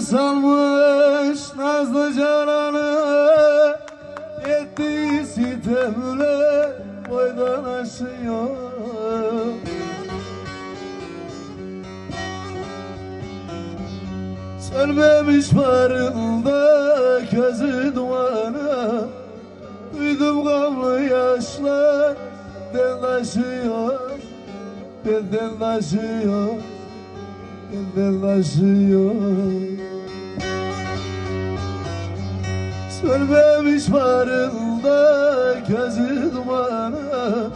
salmış nazlı cananı. Ettiği sitemle boydan aşıyor. Sönmemiş barında gözü dumanı. Duydum gamlı yaşlar Benden taşıyor Benden taşıyor Benden taşıyor Sönmemiş barında gözü dumanı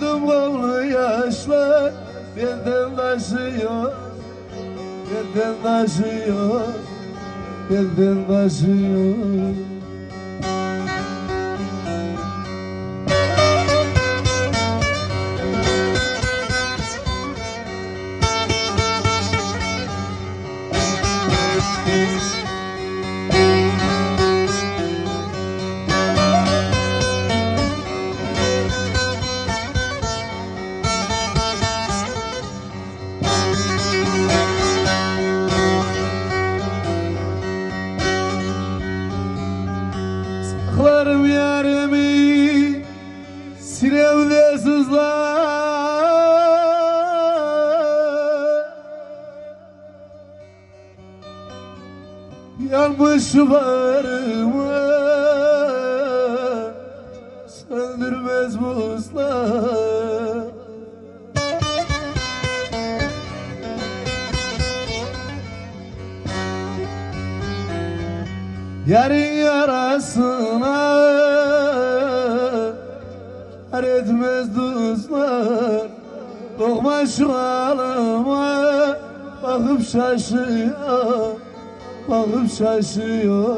Duydum gamlı yaşlar. Benden taşıyor Benden taşıyor Benden taşıyor Yanmış varımı Söndürmez buzlar Yarın yarasına Her etmez tuzlar Lokma şu halıma Bakıp şaşıyor Bakıp şaşıyor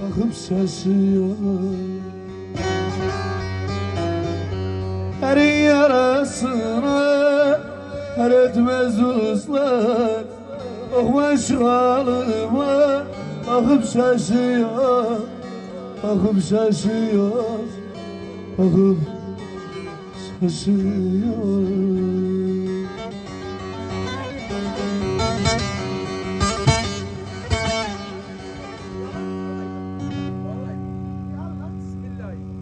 Bakıp şaşıyor Her yarasına Her etmez tuzlar Lokma şu halıma Bakıp şaşıyor Bakıp şaşıyor Bakıp şaşıyor